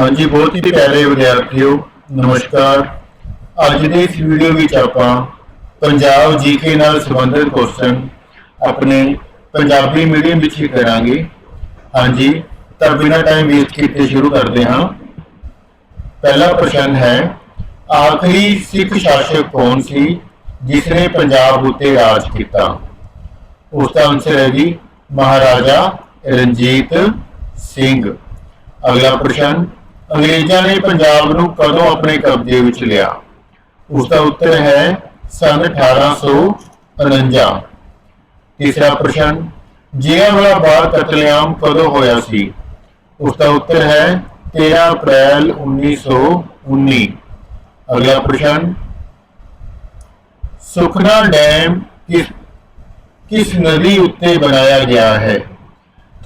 ਹਾਂਜੀ, ਬਹੁਤ ਹੀ ਪਿਆਰੇ ਵਿਦਿਆਰਥੀਓ, ਨਮਸਕਾਰ। ਅੱਜ ਦੇ ਇਸ ਵੀਡੀਓ ਵਿੱਚ ਆਪਾਂ ਪੰਜਾਬ ਜੀਕੇ ਨਾਲ ਸੰਬੰਧਿਤ ਕੁਐਸਚਨ ਆਪਣੇ ਪੰਜਾਬੀ ਮੀਡੀਅਮ ਵਿੱਚ ਹੀ ਕਰਾਂਗੇ। ਹਾਂਜੀ, ਤਾਂ ਬਿਨਾਂ ਟਾਈਮ ਵੇਸਟ ਕੀਤੇ ਸ਼ੁਰੂ ਕਰਦੇ ਹਾਂ। ਪਹਿਲਾ ਪ੍ਰਸ਼ਨ ਹੈ, ਆਖਰੀ ਸਿੱਖ ਸ਼ਾਸਕ ਕੌਣ ਸੀ ਜਿਸ ਨੇ ਪੰਜਾਬ ਉੱਤੇ ਰਾਜ ਕੀਤਾ? ਉਸ ਦਾ ਆਨਸਰ ਹੈ ਜੀ, ਮਹਾਰਾਜਾ ਰਣਜੀਤ ਸਿੰਘ। ਅਗਲਾ ਪ੍ਰਸ਼ਨ ਅੰਗਰੇਜ਼ਾਂ ਨੇ ਪੰਜਾਬ ਨੂੰ ਕਦੋਂ ਆਪਣੇ ਕਬਜ਼ੇ ਵਿੱਚ ਲਿਆ? ਉਸ ਦਾ ਉੱਤਰ ਹੈ ਸਨ 1849 ਤੀਸਰਾ ਪ੍ਰਸ਼ਨ ਜਲਿਆਂਵਾਲਾ ਬਾਗ ਕਤਲੇਆਮ ਕਦੋਂ ਹੋਇਆ ਸੀ? ਉਸ ਦਾ ਉੱਤਰ ਹੈ 13 ਅਪ੍ਰੈਲ 1919 ਅਗਲਾ ਪ੍ਰਸ਼ਨ, ਸੁਖਨਾ ਡੈਮ ਕਿਸ ਕਿਸ ਨਦੀ ਉੱਤੇ ਬਣਾਇਆ ਗਿਆ ਹੈ?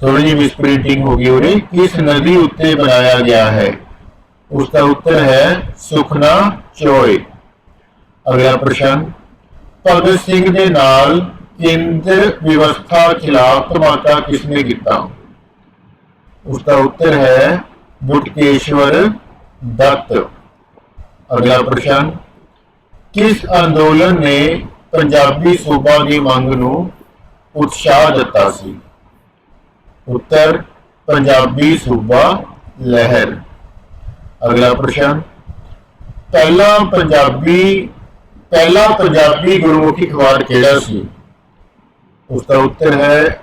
ਥੋੜੀ ਜਿਹੀ ਮਿਸਪ੍ਰਿੰਟਿੰਗ ਹੋ ਗਈ ਉਰੇ ਕਿਸ ਨਦੀ ਉੱਤੇ ਬਣਾਇਆ ਗਿਆ ਹੈ। ਉਸ ਦਾ ਉੱਤਰ ਹੈ ਸੁਖਨਾ ਚੋਏ। ਅਗਲਾ ਪ੍ਰਸ਼ਨ। ਭਗਤ ਸਿੰਘ ਦੇ ਨਾਲ ਕੇਂਦਰ ਵਿਵਸਥਾ ਖਿਲਾਫ ਧਮਾਕਾ ਕਿਸਨੇ ਕੀਤਾ? ਉਸ ਦਾ ਉੱਤਰ ਹੈ ਬੁਟਕੇਸ਼ਵਰ ਦੱਤ। ਅਗਲਾ ਪ੍ਰਸ਼ਨ। ਕਿਸ ਅੰਦੋਲਨ ਨੇ ਪੰਜਾਬੀ ਸੂਬਾ ਦੀ ਮੰਗ ਨੂੰ ਉਤਸ਼ਾਹ ਦਿੱਤਾ ਸੀ? ਉੱਤਰ ਪੰਜਾਬੀ ਸੂਬਾ ਲਹਿਰ। ਅਗਲਾ ਪ੍ਰਸ਼ਨ। ਪਹਿਲਾ ਪੰਜਾਬੀ ਪਹਿਲਾ ਪੰਜਾਬੀ ਗੁਰਮੁਖੀ ਅਖਬਾਰ ਕਿਹੜਾ ਸੀ? ਉਸ ਦਾ ਉੱਤਰ ਹੈ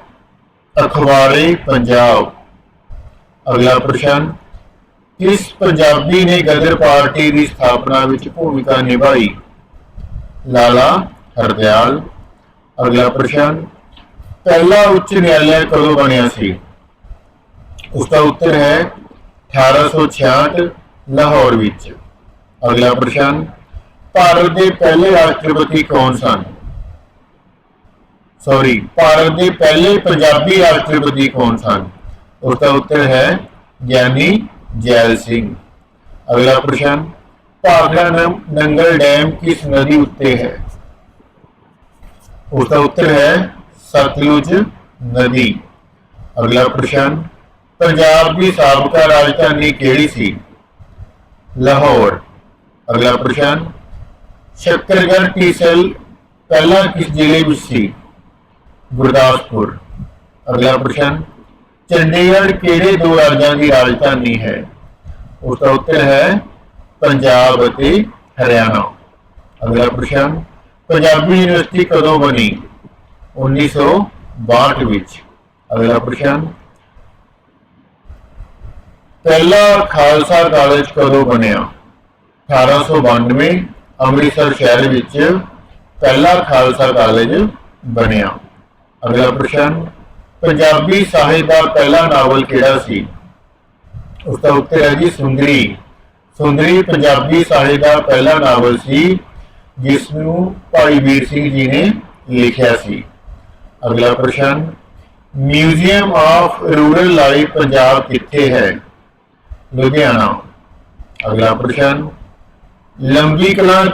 ਅਖਬਾਰੇ ਪੰਜਾਬ। ਅਗਲਾ ਪ੍ਰਸ਼ਨ। ਕਿਸ ਪੰਜਾਬੀ ਨੇ ਗਦਰ ਪਾਰਟੀ ਦੀ ਸਥਾਪਨਾ ਵਿੱਚ ਭੂਮਿਕਾ ਨਿਭਾਈ? ਲਾਲਾ ਹਰਦਿਆਲ। ਅਗਲਾ ਪ੍ਰਸ਼ਨ। ਪਹਿਲਾ ਉੱਚ ਨਿਆਇ ਕਦੋਂ ਬਣਿਆ ਸੀ? ਉਸ ਦਾ ਉੱਤਰ ਹੈ 1866 ਲਾਹੌਰ ਵਿੱਚ। ਅਗਲਾ ਪ੍ਰਸ਼ਨ, ਭਾਰਤ ਦੇ ਪਹਿਲੇ ਰਾਸ਼ਟਰਪਤੀ ਕੌਣ ਸਨ? ਸੌਰੀ ਭਾਰਤ ਦੇ ਪਹਿਲੇ ਪੰਜਾਬੀ ਰਾਸ਼ਟਰਪਤੀ ਕੌਣ ਸਨ? ਉਸ ਦਾ ਉੱਤਰ ਹੈ ਗਿਆਨੀ ਜੈਲ ਸਿੰਘ। ਅਗਲਾ ਪ੍ਰਸ਼ਨ ਭਾਖੜਾ ਦਾ ਨੰਗਲ ਡੈਮ ਕਿਸ ਨਦੀ ਉੱਤੇ ਹੈ? ਉਸ ਦਾ ਉੱਤਰ ਹੈ ਸਤਲੁਜ ਨਦੀ ਅਗਲਾ ਪ੍ਰਸ਼ਨ ਪੰਜਾਬ ਦੀ ਸਾਬਕਾ ਰਾਜਧਾਨੀ ਕਿਹੜੀ ਸੀ ਲਾਹੌਰ ਅਗਲਾ ਪ੍ਰਸ਼ਨ ਸ਼ੱਕਰਗੜ੍ਹ ਟੀਸਲ ਪਹਿਲਾਂ ਕਿਸ ਜ਼ਿਲ੍ਹੇ ਵਿੱਚ ਸੀ ਗੁਰਦਾਸਪੁਰ ਅਗਲਾ ਪ੍ਰਸ਼ਨ ਚੰਡੀਗੜ੍ਹ ਕਿਹੜੇ ਦੋ ਰਾਜਾਂ ਦੀ ਰਾਜਧਾਨੀ ਹੈ ਉਸ ਦਾ ਉੱਤਰ ਹੈ ਪੰਜਾਬ ਅਤੇ ਹਰਿਆਣਾ ਅਗਲਾ ਪ੍ਰਸ਼ਨ ਪੰਜਾਬੀ ਯੂਨੀਵਰਸਿਟੀ ਕਦੋਂ ਬਣੀ 1962 ਵਿੱਚ। ਅਗਲਾ ਪ੍ਰਸ਼ਨ। ਪਹਿਲਾ ਖਾਲਸਾ ਕਾਲਜ ਕਦੋਂ ਬਣਿਆ? 1892 ਅੰਮ੍ਰਿਤਸਰ ਸ਼ਹਿਰ ਵਿੱਚ ਪਹਿਲਾ ਖਾਲਸਾ ਕਾਲਜ ਬਣਿਆ। ਅਗਲਾ ਪ੍ਰਸ਼ਨ। ਪੰਜਾਬੀ ਸਾਹਿਤ ਦਾ ਪਹਿਲਾ ਨਾਵਲ ਕਿਹੜਾ ਸੀ? ਉਸ ਦਾ ਉੱਤਰ ਹੈ ਜੀ ਸੁੰਦਰੀ। ਸੁੰਦਰੀ ਪੰਜਾਬੀ ਸਾਹਿਤ ਦਾ ਪਹਿਲਾ ਨਾਵਲ ਸੀ ਜਿਸ ਨੂੰ ਭਾਈ ਵੀਰ ਸਿੰਘ ਜੀ ਨੇ ਲਿਖਿਆ ਸੀ। ਅਗਲਾ ਪ੍ਰਸ਼ਨ museum of rural life Punjab ਕਿੱਥੇ ਹੈ? ਲੁਧਿਆਣਾ। ਅਗਲਾ ਪ੍ਰਸ਼ਨ, ਲੰਬੀ ਕਲਾਂ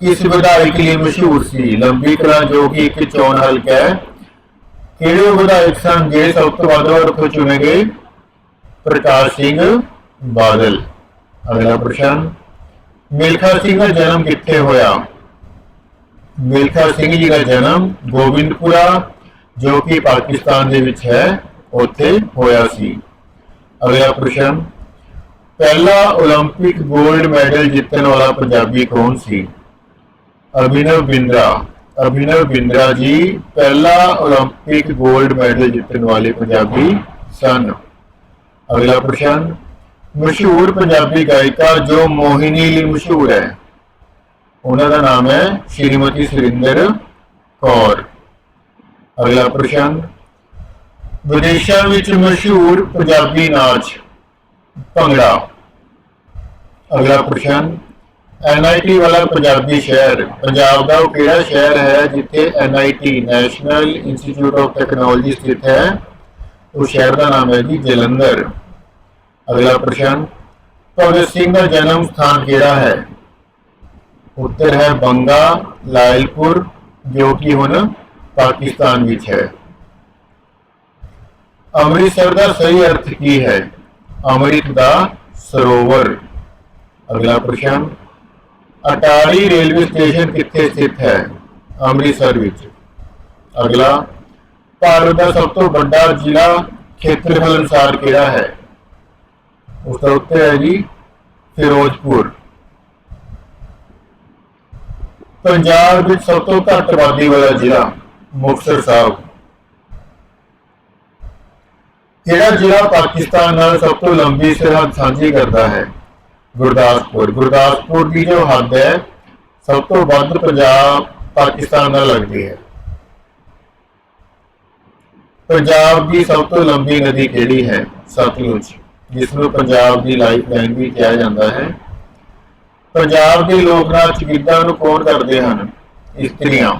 ਕਿਸ ਵਿਧਾਇਕ ਲਈ ਮਸ਼ਹੂਰ ਸੀ? ਲੰਬੀ ਕਲਾਂ ਜੋ ਕਿ ਇੱਕ ਚੋਣ ਹਲਕਾ ਹੈ। ਕਿਹੜੇ ਵਿਧਾਇਕ ਸਨ ਜਿਹੜੇ ਸਭ ਤੋਂ ਵੱਧ ਵਾਰ ਉੱਥੋਂ ਚੁਣੇ ਗਏ? ਪ੍ਰਕਾਸ਼ ਸਿੰਘ ਬਾਦਲ। ਅਗਲਾ ਪ੍ਰਸ਼ਨ, ਮਿਲਖਾ ਸਿੰਘ ਦਾ ਜਨਮ ਕਿੱਥੇ ਹੋਇਆ? ਮਿਲਖਾ ਸਿੰਘ ਜੀ ਦਾ ਜਨਮ ਗੋਬਿੰਦਪੁਰਾ, ਜੋ ਕਿ ਪਾਕਿਸਤਾਨ ਦੇ ਵਿੱਚ ਹੈ, ਉੱਥੇ ਹੋਇਆ ਸੀ। ਅਗਲਾ ਪ੍ਰਸ਼ਨ, ਪਹਿਲਾ 올림픽 골ਡ ਮੈਡਲ ਜਿੱਤਣ ਵਾਲਾ ਪੰਜਾਬੀ ਕੌਣ ਸੀ? ਅਭਿਨਵ ਬਿੰਦਰਾ। ਅਭਿਨਵ ਬਿੰਦਰਾ ਜੀ, ਪਹਿਲਾ 올림픽 골ਡ ਮੈਡਲ ਜਿੱਤਣ ਵਾਲੇ ਪੰਜਾਬੀ ਸਨ। ਅਗਲਾ ਪ੍ਰਸ਼ਨ, ਮਸ਼ਹੂਰ ਪੰਜਾਬੀ ਗਾਇਕਾ ਜੋ ਮੋਹਿਨੀ ਲਈ ਮਸ਼ਹੂਰ ਹੈ। ਉਹਨਾਂ ਦਾ ਨਾਮ ਹੈ ਸ਼੍ਰੀਮਤੀ ਸੁਰਿੰਦਰ ਕੌਰ। ਅਗਲਾ ਪ੍ਰਸ਼ਨ। ਵਿਦੇਸ਼ਾਂ ਵਿੱਚ ਮਸ਼ਹੂਰ ਪੰਜਾਬੀ ਨਾਚ, ਭੰਗੜਾ। ਅਗਲਾ ਪ੍ਰਸ਼ਨ। ਐਨਆਈਟੀ ਵਾਲਾ ਪੰਜਾਬੀ ਸ਼ਹਿਰ, ਪੰਜਾਬ ਦਾ ਉਹ ਕਿਹੜਾ ਸ਼ਹਿਰ ਹੈ ਜਿੱਥੇ NIT National Institute of Technology ਸਥਿਤ ਹੈ? ਉਹ ਸ਼ਹਿਰ ਦਾ ਨਾਮ ਹੈ ਜੀ ਜਲੰਧਰ। ਅਗਲਾ ਪ੍ਰਸ਼ਨ। ਭਗਤ ਸਿੰਘ ਦਾ ਜਨਮ ਸਥਾਨ ਕਿਹੜਾ ਹੈ? ਉੱਤਰ ਹੈ ਬੰਗਾ, ਲਾਇਲਪੁਰ, ਜੋ ਕਿ ਹੁਣ ਪਾਕਿਸਤਾਨ ਵਿੱਚ ਹੈ। ਅੰਮ੍ਰਿਤਸਰ ਦਾ ਸਹੀ ਅਰਥ ਕੀ ਹੈ? ਅੰਮ੍ਰਿਤ ਦਾ ਸਰੋਵਰ। ਅਗਲਾ ਪ੍ਰਸ਼ਨ, ਅਟਾਰੀ ਰੇਲਵੇ ਸਟੇਸ਼ਨ ਕਿੱਥੇ ਸਥਿਤ ਹੈ? ਅੰਮ੍ਰਿਤਸਰ ਵਿੱਚ। ਅਗਲਾ, ਭਾਰਤ ਦਾ ਸਭ ਤੋਂ ਵੱਡਾ ਜ਼ਿਲ੍ਹਾ ਖੇਤਰਫਲ ਅਨੁਸਾਰ ਕਿਹੜਾ ਹੈ? ਉਸ ਦਾ ਉੱਤਰ ਹੈ ਜੀ, ਫਿਰੋਜ਼ਪੁਰ। ਪੰਜਾਬ ਵਿੱਚ ਸਭ ਤੋਂ ਘੱਟ ਆਬਾਦੀ ਵਾਲਾ ਜ਼ਿਲ੍ਹਾ ਮੁਕਤਸਰ ਸਾਹਿਬ। ਕਿਹੜਾ ਜ਼ਿਲ੍ਹਾ ਪਾਕਿਸਤਾਨ ਨਾਲ ਸਭ ਤੋਂ ਲੰਬੀ ਸਰਹੱਦ ਸਾਂਝੀ ਕਰਦਾ ਹੈ, ਗੁਰਦਾਸਪੁਰ। ਗੁਰਦਾਸਪੁਰ ਦੀ ਜੋ ਹੱਦ ਹੈ, ਸਭ ਤੋਂ ਵੱਧ ਪੰਜਾਬ ਪਾਕਿਸਤਾਨ ਨਾਲ ਲੱਗਦੀ ਹੈ। ਪੰਜਾਬ ਦੀ ਸਭ ਤੋਂ ਲੰਬੀ ਨਦੀ ਕਿਹੜੀ ਹੈ? ਸਤਲੁਜ, ਜਿਸ ਨੂੰ ਪੰਜਾਬ ਦੀ ਲਾਈਫ ਲਾਈਨ ਵੀ ਕਿਹਾ ਜਾਂਦਾ ਹੈ। ਪੰਜਾਬ ਦੇ ਲੋਕ ਨਾਚ ਗਿੱਧਾ ਨੂੰ ਕੌਣ ਕਰਦੇ ਹਨ? ਇਸਤਰੀਆਂ।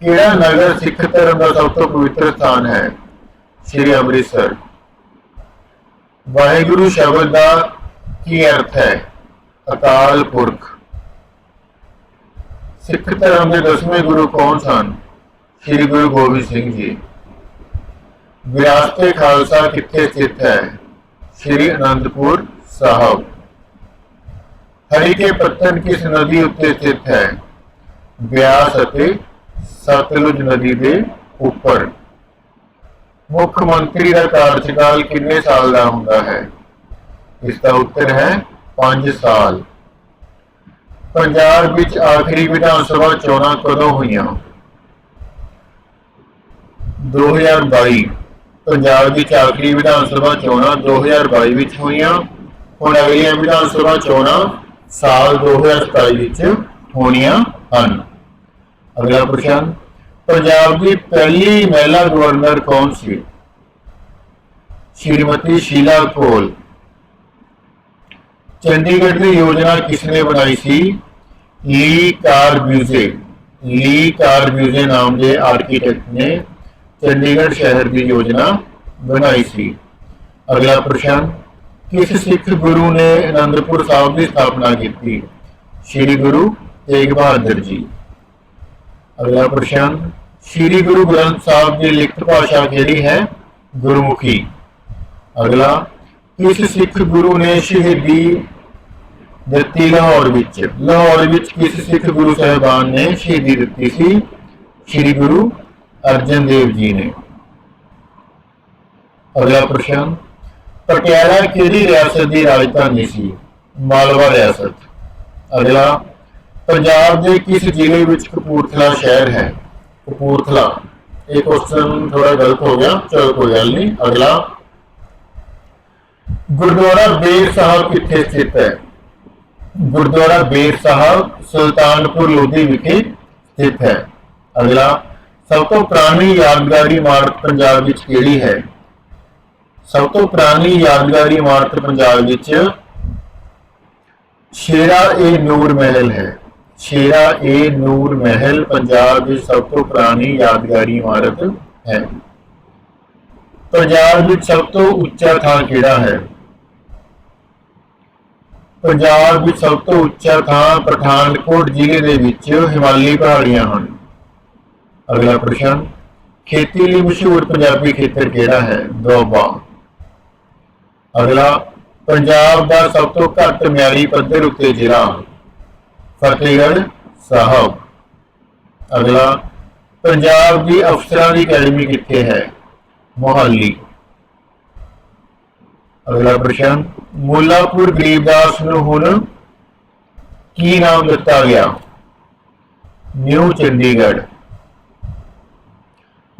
ਕਿਹੜਾ ਨਗਰ ਸਿੱਖ ਧਰਮ ਦਾ ਸਭ ਤੋਂ ਪਵਿੱਤਰ ਸਥਾਨ ਹੈ? ਸ੍ਰੀ ਅੰਮ੍ਰਿਤਸਰ। ਵਾਹਿਗੁਰੂ ਸ਼ਬਦ ਦਾ ਕੀ ਅਰਥ ਹੈ? ਅਕਾਲ ਪੁਰਖ। ਸਿੱਖ ਧਰਮ ਦੇ ਦਸਵੇਂ ਗੁਰੂ ਕੌਣ ਸਨ? ਸ੍ਰੀ ਗੁਰੂ ਗੋਬਿੰਦ ਸਿੰਘ ਜੀ। ਵਿਰਾਸਤ ਖਾਲਸਾ ਕਿੱਥੇ ਸਥਿਤ ਹੈ? ਸ੍ਰੀ ਅਨੰਦਪੁਰ ਸਾਹਿਬ। ਹਰੀ ਕੇ ਪੱਤਨ ਕਿਸ ਨਦੀ ਉੱਤੇ ਸਥਿਤ ਹੈ? ਬਿਆਸ ਅਤੇ ਸਤਲੁਜ ਨਦੀ ਦੇ ਉੱਪਰ। ਮੁੱਖ ਮੰਤਰੀ ਦਾ ਕਾਰਜਕਾਲ ਕਿੰਨੇ ਸਾਲ ਦਾ ਹੁੰਦਾ ਹੈ? ਇਸ ਦਾ ਉੱਤਰ ਹੈ 5 ਸਾਲ। ਪੰਜਾਬ ਵਿੱਚ ਆਖਰੀ ਵਿਧਾਨ ਸਭਾ ਚੋਣਾਂ ਕਦੋਂ ਹੋਈਆਂ? 2022 ਪੰਜਾਬ ਵਿੱਚ ਆਖਰੀ ਵਿਧਾਨ ਸਭਾ ਚੋਣਾਂ 2022 ਵਿੱਚ ਹੋਈਆਂ। ਹੁਣ ਅਗਲੀਆਂ ਵਿਧਾਨ ਸਭਾ ਚੋਣਾਂ ਸਾਲ 2027 ਵਿੱਚ ਹੋਣੀਆਂ ਹਨ। ਅਗਲਾ ਪ੍ਰਸ਼ਨ, ਪੰਜਾਬ ਦੀ ਪਹਿਲੀ ਮਹਿਲਾ ਗਵਰਨਰ ਕੌਣ ਸੀ? ਸ਼੍ਰੀਮਤੀ ਸ਼ੀਲਾ ਕੋਲ ਚੰਡੀਗੜ੍ਹ ਦੀ ਯੋਜਨਾ ਕਿਸਨੇ ਬਣਾਈ ਸੀ? ਲੀ ਕਾਰਬਿਊਜ਼ੇ ਲੀ ਕਾਰਬਿਊਜ਼ੇ ਨਾਮ ਦੇ ਆਰਕੀਟੈਕਟ ਨੇ ਚੰਡੀਗੜ੍ਹ ਸ਼ਹਿਰ ਦੀ ਯੋਜਨਾ ਬਣਾਈ ਸੀ। ਅਗਲਾ ਪ੍ਰਸ਼ਨ ਕਿਸ ਸਿੱਖ ਗੁਰੂ ਨੇ ਅਨੰਦਪੁਰ ਸਾਹਿਬ ਦੀ ਸਥਾਪਨਾ ਕੀਤੀ। ਸ੍ਰੀ ਗੁਰੂ ਤੇਗ ਬਹਾਦਰ ਜੀ। ਅਗਲਾ ਪ੍ਰਸ਼ਨ, ਸ੍ਰੀ ਗੁਰੂ ਗ੍ਰੰਥ ਸਾਹਿਬ ਦੀ ਲਿਖਤ ਭਾਸ਼ਾ ਕਿਹੜੀ ਹੈ? ਗੁਰਮੁਖੀ। ਅਗਲਾ, ਕਿਸ ਸਿੱਖ ਗੁਰੂ ਨੇ ਸ਼ਹੀਦੀ ਦਿੱਤੀ ਲਾਹੌਰ ਵਿੱਚ? ਲਾਹੌਰ ਵਿੱਚ ਕਿਸ ਸਿੱਖ ਗੁਰੂ ਸਾਹਿਬਾਨ ਨੇ ਸ਼ਹੀਦੀ ਦਿੱਤੀ ਸੀ? ਸ੍ਰੀ ਗੁਰੂ ਅਰਜਨ ਦੇਵ ਜੀ ਨੇ। ਅਗਲਾ ਪ੍ਰਸ਼ਨ ਪਟਿਆਲਾ ਕਿਹੜੀ ਰਿਆਸਤ ਦੀ ਰਾਜਧਾਨੀ ਸੀ? ਮਾਲਵਾ ਰਿਆਸਤ। ਅਗਲਾ, ਪੰਜਾਬ ਦੇ ਕਿਸ ਜ਼ਿਲ੍ਹੇ ਵਿੱਚ ਕਪੂਰਥਲਾ ਸ਼ਹਿਰ ਹੈ? ਕਪੂਰਥਲਾ। ਇਹ ਕੁਐਸਚਨ ਥੋੜਾ ਗਲਤ ਹੋ ਗਿਆ। ਚਲੋ ਕੋਈ ਗੱਲ ਨਹੀਂ। ਅਗਲਾ, ਗੁਰਦੁਆਰਾ ਬੇਰ ਸਾਹਿਬ ਕਿੱਥੇ ਸਥਿਤ ਹੈ? ਗੁਰਦੁਆਰਾ ਬੇਰ ਸਾਹਿਬ ਸੁਲਤਾਨਪੁਰ ਲੋਧੀ ਵਿਖੇ ਸਥਿਤ ਹੈ। ਅਗਲਾ, ਸਭ ਤੋਂ ਪੁਰਾਣੀ ਯਾਦਗਾਰੀ ਇਮਾਰਤ ਪੰਜਾਬ ਵਿੱਚ ਕਿਹੜੀ ਹੈ? ਸਭ ਤੋਂ ਪੁਰਾਣੀ ਯਾਦਗਾਰੀ ਇਮਾਰਤ ਪੰਜਾਬ ਵਿੱਚ ਸ਼ੇਰਾ ਏ ਨੂਰ ਮਹਿਲ ਹੈ। ਸ਼ੇਰਾ ਏ ਨੂਰ ਮਹਿਲ ਪੰਜਾਬ ਦੀ ਸਭ ਤੋਂ ਪੁਰਾਣੀ ਯਾਦਗਾਰੀ ਇਮਾਰਤ ਹੈ। ਪੰਜਾਬ ਵਿੱਚ ਸਭ ਤੋਂ ਉੱਚਾ ਥਾਂ ਕਿਹੜਾ ਹੈ? ਪੰਜਾਬ ਵਿੱਚ ਸਭ ਤੋਂ ਉੱਚਾ ਥਾਂ ਪਠਾਨਕੋਟ ਜ਼ਿਲ੍ਹੇ ਦੇ ਵਿੱਚ ਹਿਮਾਲੀ ਪਹਾੜੀਆਂ ਹਨ। ਅਗਲਾ ਪ੍ਰਸ਼ਨ, ਖੇਤੀ ਲਈ ਮਸ਼ਹੂਰ ਪੰਜਾਬੀ ਖੇਤਰ ਕਿਹੜਾ ਹੈ? ਦੋਬਾ ਅਗਲਾ, ਪੰਜਾਬ ਦਾ ਸਭ ਤੋਂ ਘੱਟ ਮਿਆਰੀ ਪੱਧਰ ਉੱਤੇ ਜ਼ਿਲ੍ਹਾ, ਫਤਿਹਗੜ੍ਹ ਸਾਹਿਬ। ਅਗਲਾ, ਪੰਜਾਬ ਦੀ ਅਫਸਰਾਂ ਦੀ ਅਕੈਡਮੀ ਕਿੱਥੇ ਹੈ? ਮੋਹਾਲੀ। ਅਗਲਾ ਪ੍ਰਸ਼ਨ, ਮੁੱਲਾਪੁਰ ਗਰੀਬਦਾਸ ਨੂੰ ਹੁਣ ਕੀ ਨਾਮ ਦਿੱਤਾ ਗਿਆ? ਨਿਊ ਚੰਡੀਗੜ੍ਹ।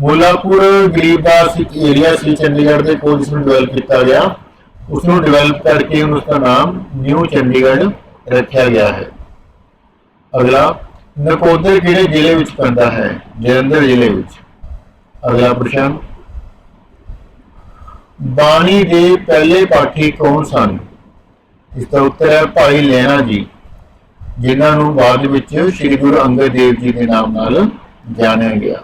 ਮੁੱਲਾਪੁਰ ਗਰੀਬਦਾਸ ਇੱਕ ਏਰੀਆ ਸੀ, ਚੰਡੀਗੜ੍ਹ ਦੇ ਕੋਲ ਜਿਸ ਨੂੰ ਡਿਵੈਲਪ ਕੀਤਾ ਗਿਆ। ਉਸ ਨੂੰ ਡਿਵੈਲਪ ਕਰਕੇ ਹੁਣ ਉਸ ਦਾ ਨਾਮ ਨਿਊ ਚੰਡੀਗੜ੍ਹ ਰੱਖਿਆ ਗਿਆ ਹੈ। ਅਗਲਾ, ਨਕੋਦਰ ਕਿਹੜੇ ਜ਼ਿਲ੍ਹੇ ਵਿੱਚ ਪੈਂਦਾ ਹੈ? ਜਲੰਧਰ ਜ਼ਿਲ੍ਹੇ ਵਿੱਚ। ਅਗਲਾ ਪ੍ਰਸ਼ਨ, ਬਾਣੀ ਦੇ ਪਹਿਲੇ ਪਾਠੀ ਕੌਣ ਸਨ? ਇਸ ਦਾ ਉੱਤਰ ਹੈ ਭਾਈ ਲੈਣਾ ਜੀ, ਜਿਨ੍ਹਾਂ ਨੂੰ ਬਾਅਦ ਵਿੱਚ ਸ੍ਰੀ ਗੁਰੂ ਅੰਗਦ ਦੇਵ ਜੀ ਦੇ ਨਾਮ ਨਾਲ ਜਾਣਿਆ ਗਿਆ।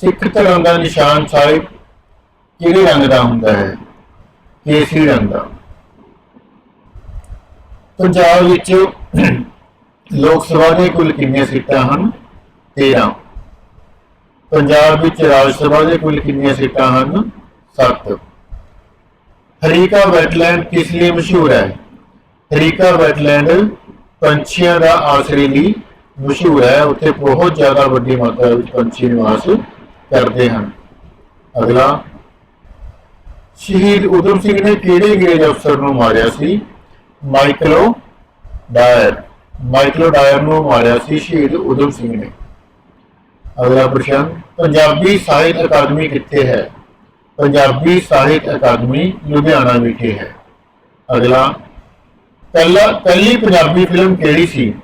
ਸਿੱਖ ਧਰਮ ਦਾ ਨਿਸ਼ਾਨ ਸਾਹਿਬ ਕਿਹੜੇ ਰੰਗ ਦਾ ਹੁੰਦਾ ਹੈ? ਕੇਸਰੀ ਰੰਗ ਦਾ। ਪੰਜਾਬ ਵਿੱਚ ਲੋਕ ਸਭਾ ਦੇ ਕੁੱਲ ਕਿੰਨੀਆਂ ਸੀਟਾਂ ਹਨ? 13 ਪੰਜਾਬ ਵਿੱਚ ਰਾਜ ਸਭਾ ਦੇ ਕੁੱਲ ਕਿੰਨੀਆਂ ਸੀਟਾਂ ਹਨ? 7 ਹਰੀਕਾ ਵੈਟਲੈਂਡ ਕਿਸ ਲਈ ਮਸ਼ਹੂਰ ਹੈ? ਹਰੀਕਾ ਵੈਟਲੈਂਡ ਪੰਛੀਆਂ ਦਾ ਆਸਰੇ ਲਈ ਮਸ਼ਹੂਰ ਹੈ। ਉੱਥੇ ਬਹੁਤ ਜ਼ਿਆਦਾ ਵੱਡੀ ਮਾਤਰਾ ਵਿੱਚ ਪੰਛੀ ਨਿਵਾਸ ਕਰਦੇ ਹਨ। ਅਗਲਾ। ਸ਼ਹੀਦ ਉਦਮ ਸਿੰਘ ਨੇ ਕਿਹੜੇ ਅੰਗਰੇਜ਼ ਅਫਸਰ ਨੂੰ ਮਾਰਿਆ ਸੀ? ਮਾਈਕਲੋ ਡਾਇਰ। ਮਾਈਕਲੋ ਡਾਇਰ ਨੂੰ ਮਾਰਿਆ ਸੀ ਸ਼ਹੀਦ ਉਦਮ ਸਿੰਘ ਨੇ। ਅਗਲਾ ਪ੍ਰਸ਼ਨ, ਪੰਜਾਬੀ ਸਾਹਿਤ ਅਕਾਦਮੀ ਕਿੱਥੇ ਹੈ? ਪੰਜਾਬੀ ਸਾਹਿਤ ਅਕਾਦਮੀ ਲੁਧਿਆਣਾ ਵਿਖੇ ਹੈ। ਅਗਲਾ, ਪਹਿਲਾ, ਪਹਿਲੀ ਪੰਜਾਬੀ ਫਿਲਮ ਕਿਹੜੀ ਸੀ?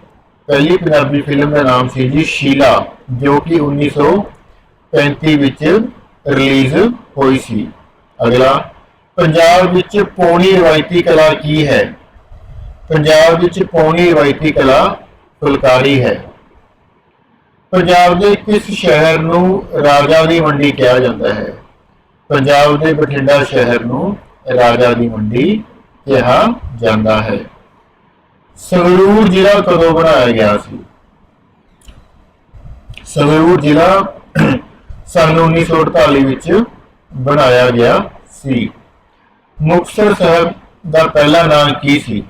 ਪਹਿਲੀ ਪੰਜਾਬੀ ਫਿਲਮ ਦਾ ਨਾਮ ਸੀ ਜੀ ਸ਼ੀਲਾ, ਜੋ ਕਿ 1935 ਵਿੱਚ ਰਿਲੀਜ਼ ਹੋਈ ਸੀ। ਅਗਲਾ, ਪੰਜਾਬ ਵਿੱਚ ਪੌਣੀ ਰਵਾਇਤੀ ਕਲਾ ਕੀ ਹੈ? ਪੰਜਾਬ ਵਿੱਚ ਪੌਣੀ ਰਵਾਇਤੀ ਕਲਾ ਫੁਲਕਾਰੀ ਹੈ। ਪੰਜਾਬ ਦੇ ਕਿਸ ਸ਼ਹਿਰ ਨੂੰ ਰਾਜਾ ਦੀ ਮੰਡੀ ਕਿਹਾ ਜਾਂਦਾ ਹੈ? ਪੰਜਾਬ ਦੇ ਬਠਿੰਡਾ ਸ਼ਹਿਰ ਨੂੰ ਰਾਜਾ ਦੀ ਮੰਡੀ ਕਿਹਾ ਜਾਂਦਾ ਹੈ। ਸੰਗਰੂਰ ਜ਼ਿਲ੍ਹਾ ਕਦੋਂ ਬਣਾਇਆ ਗਿਆ ਸੀ? ਸੰਗਰੂਰ ਜ਼ਿਲ੍ਹਾ ਸੰਨ 1948 ਵਿੱਚ ਬਣਾਇਆ ਗਿਆ ਸੀ। ਮੁਕਤਸਰ ਸਾਹਿਬ ਦਾ ਪਹਿਲਾ ਨਾਮ ਕੀ ਸੀ?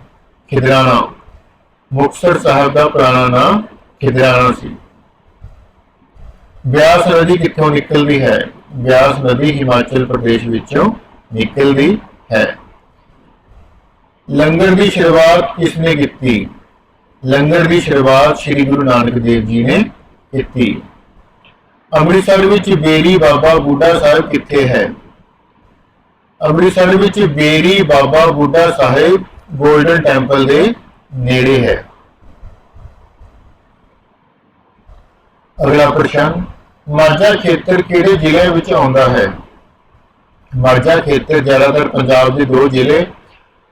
ਖਿਦਰਾਣਾ। ਮੁਕਤਸਰ ਸਾਹਿਬ ਦਾ ਪੁਰਾਣਾ ਨਾਮ ਖਿਦਰਾਣਾ ਸੀ। ਬਿਆਸ ਨਦੀ ਕਿੱਥੋਂ ਨਿਕਲਦੀ ਹੈ? ਬਿਆਸ ਨਦੀ ਹਿਮਾਚਲ ਪ੍ਰਦੇਸ਼ ਵਿੱਚੋਂ ਨਿਕਲਦੀ ਹੈ। ਲੰਗਰ ਦੀ ਸ਼ੁਰੂਆਤ ਕਿਸ ਨੇ ਕੀਤੀ? ਲੰਗਰ ਦੀ ਸ਼ੁਰੂਆਤ ਸ੍ਰੀ ਗੁਰੂ ਨਾਨਕ ਦੇਵ ਜੀ ਨੇ ਕੀਤੀ। ਅੰਮ੍ਰਿਤਸਰ ਵਿੱਚ ਬੇਰੀ ਬਾਬਾ ਬੁੱਢਾ ਸਾਹਿਬ ਕਿੱਥੇ ਹੈ? ਅੰਮ੍ਰਿਤਸਰ ਵਿੱਚ ਬੇਰੀ ਬਾਬਾ ਬੁੱਢਾ ਸਾਹਿਬ ਗੋਲਡਨ ਟੈਂਪਲ ਦੇ ਨੇੜੇ ਹੈ। ਅਗਲਾ ਪ੍ਰਸ਼ਨ ਮਾਝਾ ਖੇਤਰ ਕਿਹੜੇ ਜ਼ਿਲ੍ਹੇ ਵਿੱਚ ਆਉਂਦਾ ਹੈ? ਮਾਝਾ ਖੇਤਰ ਜ਼ਿਆਦਾਤਰ ਪੰਜਾਬ ਦੇ ਦੋ ਜ਼ਿਲ੍ਹੇ,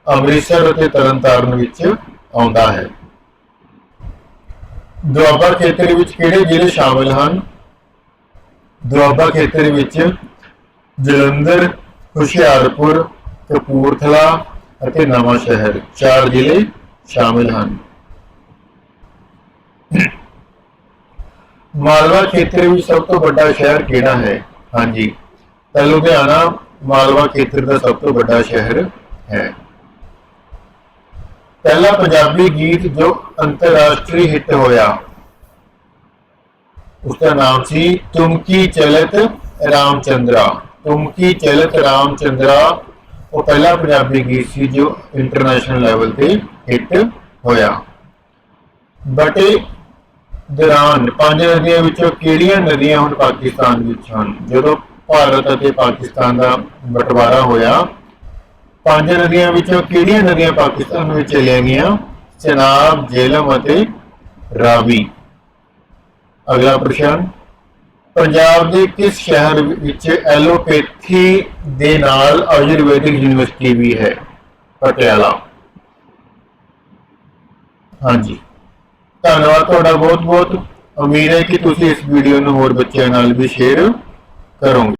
ਅੰਮ੍ਰਿਤਸਰ ਅਤੇ ਤਰਨਤਾਰਨ ਵਿੱਚ ਆਉਂਦਾ ਹੈ। ਦੁਆਬਾ ਖੇਤਰ ਵਿੱਚ ਕਿਹੜੇ ਜ਼ਿਲ੍ਹੇ ਸ਼ਾਮਲ ਹਨ? ਦੁਆਬਾ ਖੇਤਰ ਵਿੱਚ ਜਲੰਧਰ, ਹੁਸ਼ਿਆਰਪੁਰ, ਕਪੂਰਥਲਾ ਅਤੇ ਨਵਾਂ ਸ਼ਹਿਰ ਚਾਰ ਜ਼ਿਲ੍ਹੇ ਸ਼ਾਮਿਲ ਹਨ। ਮਾਲਵਾ ਖੇਤਰ ਵਿੱਚ ਸਭ ਤੋਂ ਵੱਡਾ ਸ਼ਹਿਰ ਕਿਹੜਾ ਹੈ? ਹਾਂਜੀ, ਤਾਂ ਲੁਧਿਆਣਾ ਮਾਲਵਾ ਖੇਤਰ ਦਾ ਸਭ ਤੋਂ ਵੱਡਾ ਸ਼ਹਿਰ ਹੈ। ਪਹਿਲਾ ਪੰਜਾਬੀ ਗੀਤ ਜੋ ਅੰਤਰਰਾਸ਼ਟਰੀ ਹਿੱਟ ਹੋਇਆ ਉਸ ਦਾ ਨਾਮ ਸੀ ਤੁਮ ਕੀ ਚਲਤ ਰਾਮਚੰਦਰਾ ਤੁਮ ਕੀ ਚਲਤ ਰਾਮਚੰਦਰਾ ਉਹ ਪਹਿਲਾ ਪੰਜਾਬੀ ਗੀਤ ਸੀ ਜੋ ਇੰਟਰਨੈਸ਼ਨਲ ਲੈਵਲ ਤੇ ਹਿੱਟ ਹੋਇਆ ਬਟੇ ਦੌਰਾਨ ਪੰਜ ਨਦੀਆਂ ਵਿੱਚੋਂ ਕਿਹੜੀਆਂ ਨਦੀਆਂ ਹੁਣ ਪਾਕਿਸਤਾਨ ਵਿੱਚ ਹਨ ਜਦੋਂ ਭਾਰਤ ਅਤੇ ਪਾਕਿਸਤਾਨ ਦਾ ਬਟਵਾਰਾ ਹੋਇਆ ਪੰਜ ਨਦੀਆਂ ਵਿੱਚੋਂ ਕਿਹੜੀਆਂ ਨਦੀਆਂ ਪਾਕਿਸਤਾਨ ਵਿੱਚ ਚਲੀਆਂ ਗਈਆਂ ਚਨਾਬ ਜੇਲਮ ਅਤੇ ਰਾਵੀ ਅਗਲਾ ਪ੍ਰਸ਼ਨ, ਪੰਜਾਬ ਦੇ ਕਿਸ ਸ਼ਹਿਰ ਵਿੱਚ ਐਲੋਪੈਥੀ ਦੇ ਨਾਲ ਆਯੁਰਵੈਦਿਕ ਯੂਨੀਵਰਸਿਟੀ ਵੀ ਹੈ? ਪਟਿਆਲਾ। ਹਾਂਜੀ। ਧੰਨਵਾਦ ਤੁਹਾਡਾ ਬਹੁਤ ਬਹੁਤ ਉਮੀਦ ਹੈ ਕਿ ਤੁਸੀਂ ਇਸ ਵੀਡੀਓ ਨੂੰ ਹੋਰ ਬੱਚਿਆਂ ਨਾਲ ਵੀ ਸ਼ੇਅਰ ਕਰੋਗੇ।